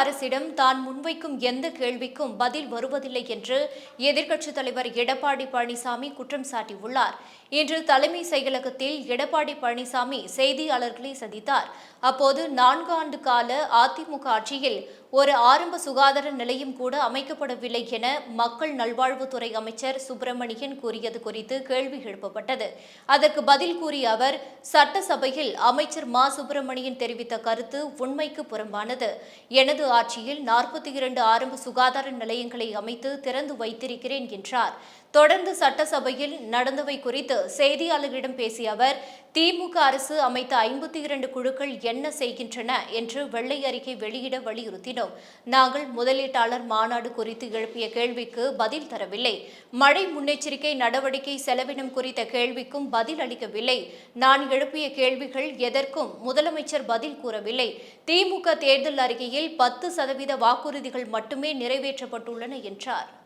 அரசிடம் தான் முன்வைக்கும் எந்த கேள்விக்கும் பதில் வருவதில்லை என்று எதிர்க்கட்சித் தலைவர் எடப்பாடி பழனிசாமி குற்றம் சாட்டியுள்ளார். இன்று தலைமை செயலகத்தில் எடப்பாடி பழனிசாமி செய்தியாளர்களை சந்தித்தார். அப்போது நான்கு ஆண்டு கால அதிமுக ஆட்சியில் ஒரு ஆரம்ப சுகாதார நிலையம் கூட அமைக்கப்படவில்லை என மக்கள் நல்வாழ்வுத்துறை அமைச்சர் சுப்பிரமணியன் கூறியது குறித்து கேள்வி எழுப்பப்பட்டது. அதற்கு பதில் கூறிய அவர் சட்டசபையில் அமைச்சர் மா. சுப்பிரமணியன் தெரிவித்த கருத்து உண்மைக்கு புறம்பானது. எனது ஆட்சியில் நாற்பத்தி இரண்டு ஆரம்ப சுகாதார நிலையங்களை அமைத்து திறந்து வைத்திருக்கிறேன் என்றார். தொடர்ந்து சட்டசபையில் நடந்தவை குறித்து செய்தியாளர்களிடம் பேசிய அவர் திமுக அரசு அமைத்த ஐம்பத்தி இரண்டு குழுக்கள் என்ன செய்கின்றன என்று வெள்ளை அறிக்கை வெளியிட வலியுறுத்தினோம். நாங்கள் முதலீட்டாளர் மாநாடு குறித்து எழுப்பிய கேள்விக்கு பதில் தரவில்லை. மழை முன்னெச்சரிக்கை நடவடிக்கை செலவினம் குறித்த கேள்விக்கும் பதில் அளிக்கவில்லை. நான் எழுப்பிய கேள்விகள் எதற்கும் முதலமைச்சர் பதில் கூறவில்லை. திமுக தேர்தல் அறிக்கையில் பத்து சதவீத வாக்குறுதிகள் மட்டுமே நிறைவேற்றப்பட்டுள்ளன என்றார்.